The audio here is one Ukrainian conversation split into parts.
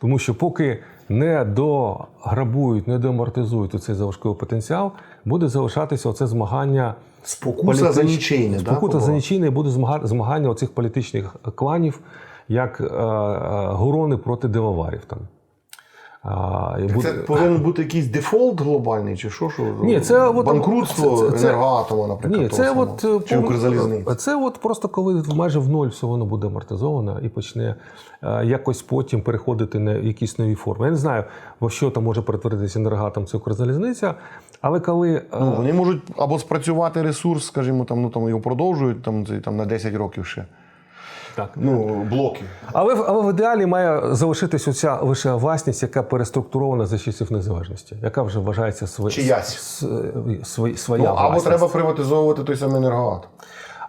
Тому що поки не дограбують, не доамортизують цей залишковий потенціал, буде залишатися оце змагання. Спокуса за нічийне, да, Спокуса за нічийне буде змага- змагання оцих політичних кланів, як е, е, гурони проти дивоварів. Там. А, і Це буде- повинен бути якийсь дефолт глобальний, чи що? що Ні, це от- банкрутство це- це- це- енергоатома, наприклад. Ні, того це самого. от е, чи повн- Укрзалізниці. Це от просто коли майже в ноль все воно буде амортизовано і почне е, якось потім переходити на якісь нові форми. Я не знаю, во що там може перетворитися енергатом це Укрзалізниця, але коли е, Ну, вони можуть або спрацювати ресурс, скажімо, там, ну, там його продовжують там, там, на 10 років ще. Так. Ну, блоки. Але, в- але в ідеалі має залишитись оця лише власність, яка переструктурована за часів незалежності, яка вже вважається своя, Чиясь. с- с- свої- своя Ну, або власність. треба приватизовувати той самий енергоатом.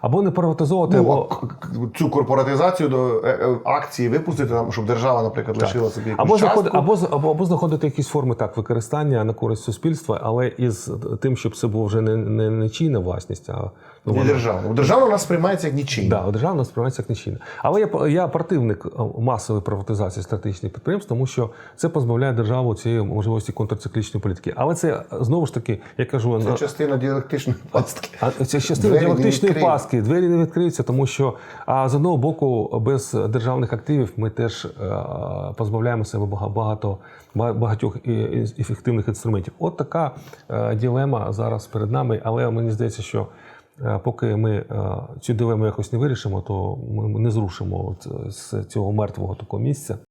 Або не приватизовувати, Ну, або, цю корпоратизацію до е, е, акції випустити, там, щоб держава, наприклад, лишила собі якусь Або, частку. або, або, або знаходити якісь форми так використання на користь суспільства, але із тим, щоб це було вже не, не, не чийна власність, а ну, Не вона- держава. Держава у нас сприймається як нічийна. Да, державна сприймається як нечинна. Але я, я противник е, масової приватизації стратегічних підприємств, тому що це позбавляє державу цієї можливості контрциклічної політики. Але це знову ж таки, я кажу, Це на- частина діалектичної пастки. а це частина Двері діалектичної відкриють. Паски. Двері не відкриються, тому що а з одного боку, без державних активів ми теж е, позбавляємо себе багато багатьох ефективних інструментів. От така е, ділема зараз перед нами. Але мені здається, що е, поки ми цю дилему якось не вирішимо, то ми не зрушимо з цього мертвого такого місця.